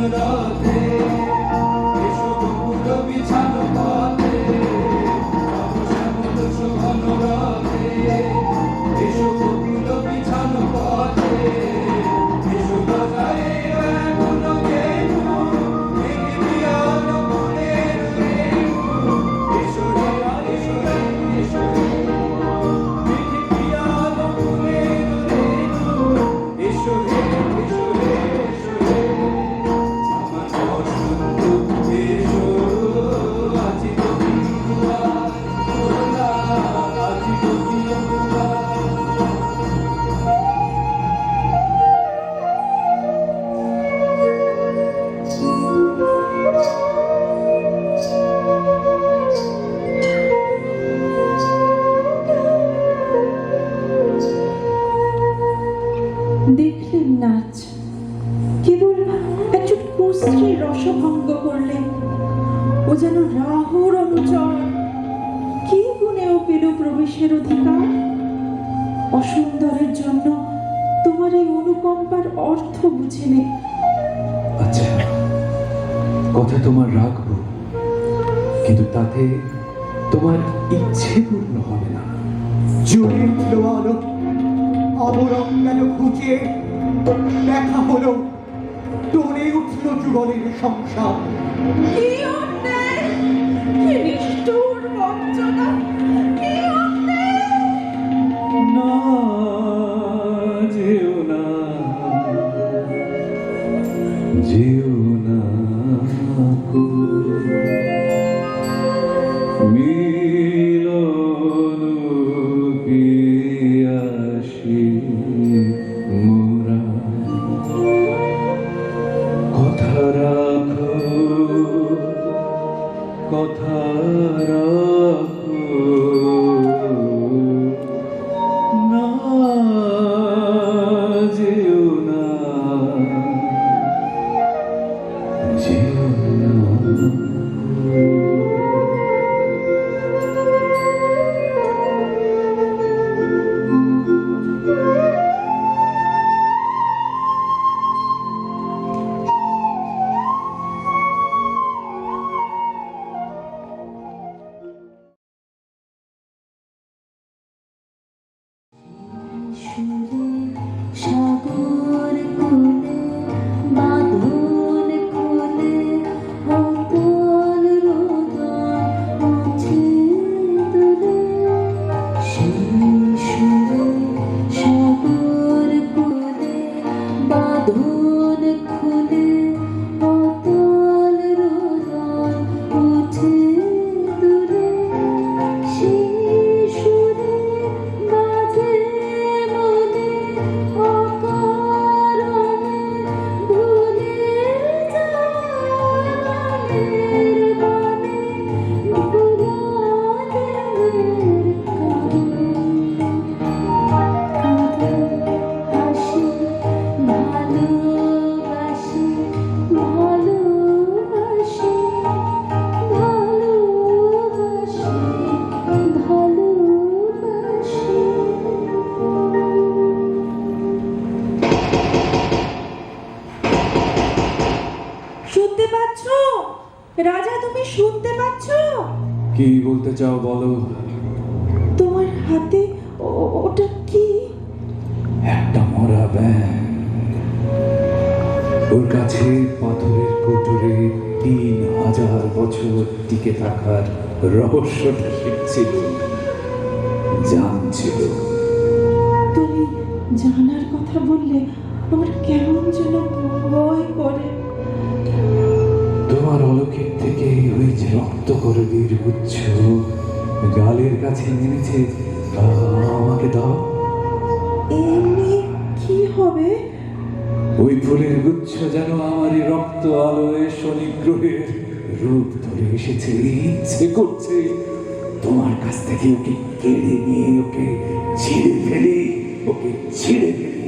when I নাচ কেবল একজন কুস্ত্রী রসভঙ্গ করলেন ও যেন রাহুর অনুচর। কি গুণেও পেল প্রবেশের অধিকার? অসুন্দরের জন্য তোমার এই অনুকম্পার অর্থ বুঝে নে। আচ্ছা কথা তোমার রাখব কিন্তু তাতে তোমার ইচ্ছে পূর্ণ হবে না। জুড়ে উঠল আলো আবরণ খুঁজে দেখা হলো টনে উঠল যুগলের সংসার। যেও না। যেও 舍不。রাজা তুমি শুনতে পাচ্ছ? কি বলতে চাও বলো? তোমার হাতে ওটা কি? একটা মরা ব্যাং ওর কাছে পাথরের কোটরে তিন হাজার বছর টিকে থাকার রহস্যটা শিখছিল জানছিল। তুমি জানার কথা বললে আমার কেমন যে করে বীর গুচ্ছ। গালের কাছে নেমেছে আমাকে দাও। এমনি কি হবে? ওই ফুলের গুচ্ছ যেন আমারই রক্ত আলোয় শনি গ্রহের রূপ ধরে এসেছে। ইচ্ছে করছে তোমার কাছ থেকে ওকে কেড়ে নিয়ে ওকে ছিঁড়ে ফেলি ওকে ছিঁড়ে ফেলি।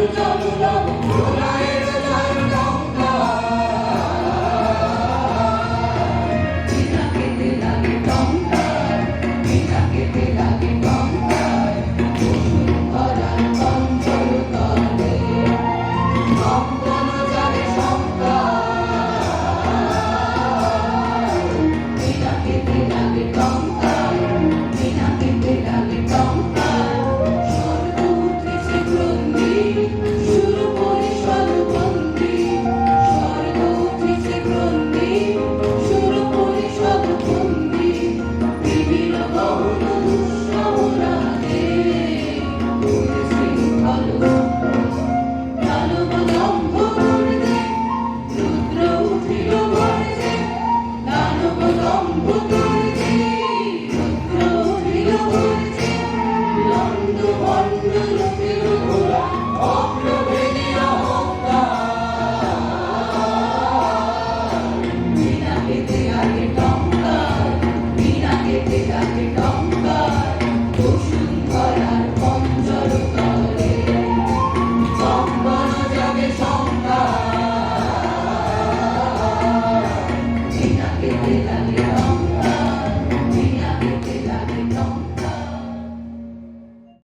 Und